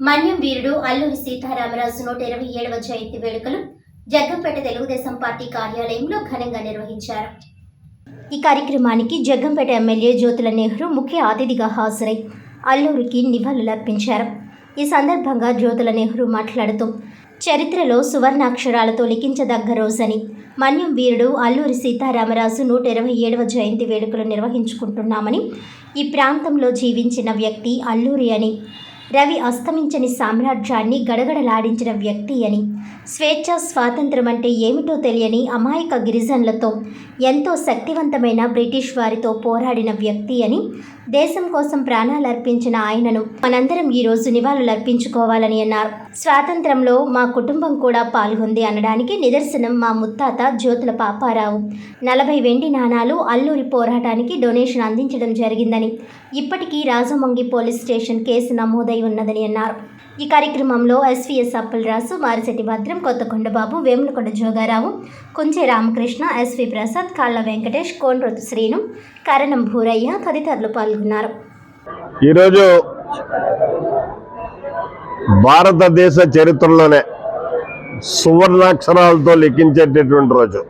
మన్యం వీరుడు అల్లూరి సీతారామరాజు నూట ఇరవై ఏడవ జయంతి వేడుకలు జగ్గంపేట తెలుగుదేశం పార్టీ కార్యాలయంలో ఘనంగా నిర్వహించారు. ఈ కార్యక్రమానికి జగ్గంపేట ఎమ్మెల్యే జ్యోతుల నెహ్రూ ముఖ్య అతిథిగా హాజరై అల్లూరికి నివాళులర్పించారు ఈ సందర్భంగా జ్యోతుల నెహ్రూ మాట్లాడుతూ చరిత్రలో సువర్ణాక్షరాలతో లిఖించదగ్గ రోజని మన్యం వీరుడు అల్లూరి సీతారామరాజు నూట ఇరవై ఏడవ జయంతి వేడుకలు నిర్వహించుకుంటున్నామని ఈ ప్రాంతంలో జీవించిన వ్యక్తి అల్లూరి అని రవి అస్తమించని సామ్రాజ్యాన్ని గడగడలాడించిన వ్యక్తి అని. స్వేచ్ఛ స్వాతంత్రం అంటే ఏమిటో తెలియని అమాయక గిరిజనులతో ఎంతో శక్తివంతమైన బ్రిటిష్ వారితో పోరాడిన వ్యక్తి అని. దేశం కోసం ప్రాణాలర్పించిన ఆయనను మనందరం ఈరోజు నివాళులర్పించుకోవాలని అన్నారు. స్వాతంత్రంలో మా కుటుంబం కూడా పాల్గొంది అనడానికి నిదర్శనం మా ముత్తాత జ్యోతుల పాపారావు. నలభై వెండి నాణాలు అల్లూరి పోరాటానికి డొనేషన్ అందించడం జరిగిందని. ఇప్పటికీ రాజమంగి పోలీస్ స్టేషన్ కేసు నమోదై ఉన్నదని అన్నారు. ఈ కార్యక్రమంలో S V S Appalaraju Marisetti Bhadram Kothakondababu Vemulakonda Jogarao Kunche Ramakrishna S V Prasad Kalla Venkatesh Kondrathu Srinu కరణం భూరయ్య తదితరులు పాల్గొన్నారు. ఈరోజు భారతదేశ చరిత్రలోనే సువర్ణాక్షరాలతో లిఖించేటటువంటి రోజు.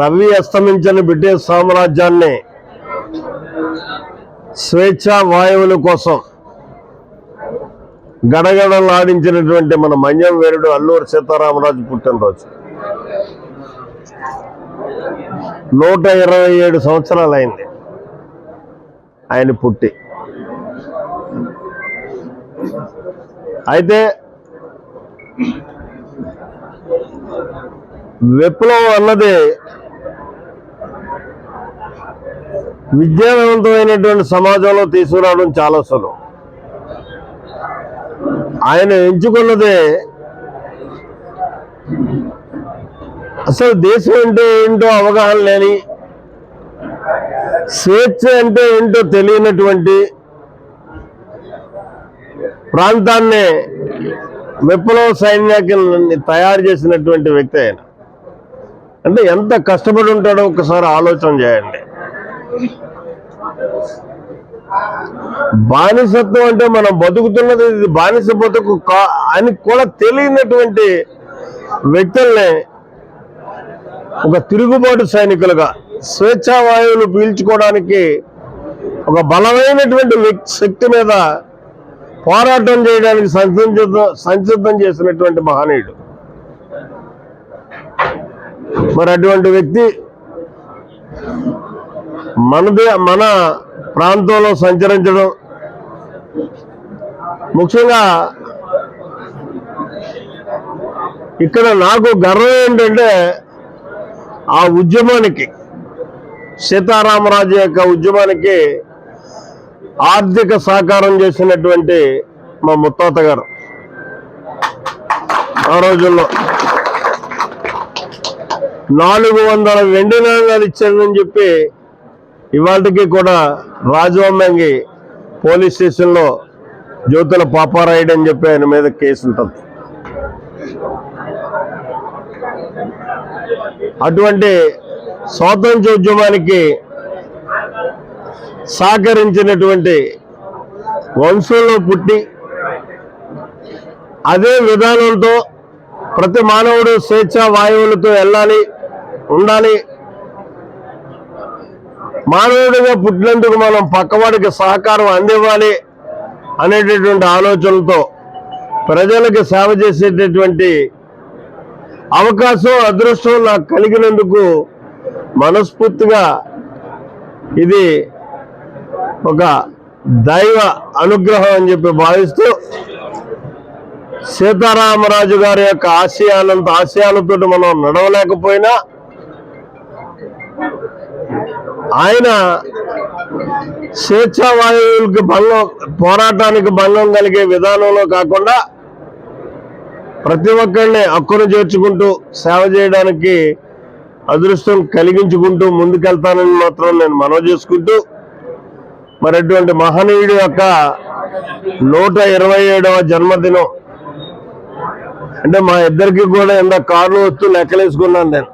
రవి అస్తమించని బ్రిటిష్ సామ్రాజ్యాన్ని స్వేచ్ఛా వాయువుల కోసం గడగడలాడించినటువంటి మన మన్యం వేరుడు అల్లూరు సీతారామరాజు పుట్టినరోజు. నూట ఇరవై ఏడు సంవత్సరాలు అయింది ఆయన పుట్టి. అయితే విప్లవం అన్నది విద్యావంతమైనటువంటి సమాజంలో తీసుకురావడం చాలా సులభం ఆయన ఎంచుకున్నదే అసలు దేశం అంటే ఏంటో అవగాహన లేని స్వేచ్ఛ అంటే ఏంటో తెలియనటువంటి ప్రాంతాన్ని విప్లవ సైన్యాన్ని తయారు చేసినటువంటి వ్యక్తి ఆయన. అంటే ఎంత కష్టపడి ఉంటాడో ఒకసారి ఆలోచన చేయండి. బానిసత్వం అంటే మనం బతుకుతున్నది ఇది బానిస బతుకు కా- అని కూడా తెలియనటువంటి వ్యక్తుల్ని ఒక తిరుగుబాటు సైనికులుగా స్వేచ్ఛా వాయువులు పీల్చుకోవడానికి ఒక బలమైనటువంటి శక్తి మీద పోరాటం చేయడానికి సంసిద్ధం సంసిద్ధం చేసినటువంటి మహనీయుడు. మరి అటువంటి వ్యక్తి మనదే మన ప్రాంతంలో సంచరించడం ముఖ్యంగా ఇక్కడ నాకు గర్వం ఏంటంటే ఆ ఉద్యమానికి సీతారామరాజు యొక్క ఉద్యమానికి ఆర్థిక సహకారం చేసినటువంటి మా ముత్తాత గారు. ఆ రోజుల్లో నాలుగు వందల వెండి నాణాలు ఇచ్చాడని చెప్పి ఇవాళకి కూడా రాజవమ్మంగి పోలీస్ స్టేషన్లో జ్యోతుల పాపారాయుడు అని చెప్పి ఆయన మీద కేసు ఉంటుంది. అటువంటి స్వాతంత్రోద్యమానికి సహకరించినటువంటి వంశంలో పుట్టి అదే విధానంతో ప్రతి మానవుడు స్వేచ్ఛ వాయువులతో వెళ్ళాలి ఉండాలి. మానవుడిగా పుట్టినందుకు మనం పక్కవాడికి సహకారం అందివ్వాలి అనేటటువంటి ఆలోచనలతో ప్రజలకు సేవ చేసేటటువంటి అవకాశం అదృష్టం నాకు కలిగినందుకు మనస్ఫూర్తిగా ఇది ఒక దైవ అనుగ్రహం అని చెప్పి భావిస్తూ సీతారామరాజు గారి యొక్క ఆశయాలంత ఆశయాలతో మనం నడవలేకపోయినా ఆయన స్వేచ్ఛావాయువులకి భంగం పోరాటానికి భంగం కలిగే విధానంలో కాకుండా ప్రతి ఒక్కరిని హక్కును చేర్చుకుంటూ సేవ చేయడానికి అదృష్టం కలిగించుకుంటూ ముందుకెళ్తానని మాత్రం నేను మనవి చేసుకుంటూ మరి అటువంటి మహనీయుడి యొక్క నూట ఇరవై ఏడవ జన్మదినం. అంటే మా ఇద్దరికి కూడా ఎంత కార్లు వస్తూ లెక్కలేసుకున్నాను నేను.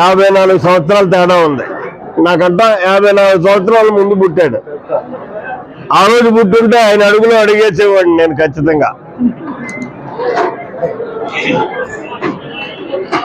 యాభై నాలుగు సంవత్సరాలు తేడా ఉంది. నాకంట యాభై నాలుగు సంవత్సరాల ముందు పుట్టాడు. ఆ రోజు పుట్టుంటే ఆయన అడుగులో అడిగేసేవాడిని నేను ఖచ్చితంగా.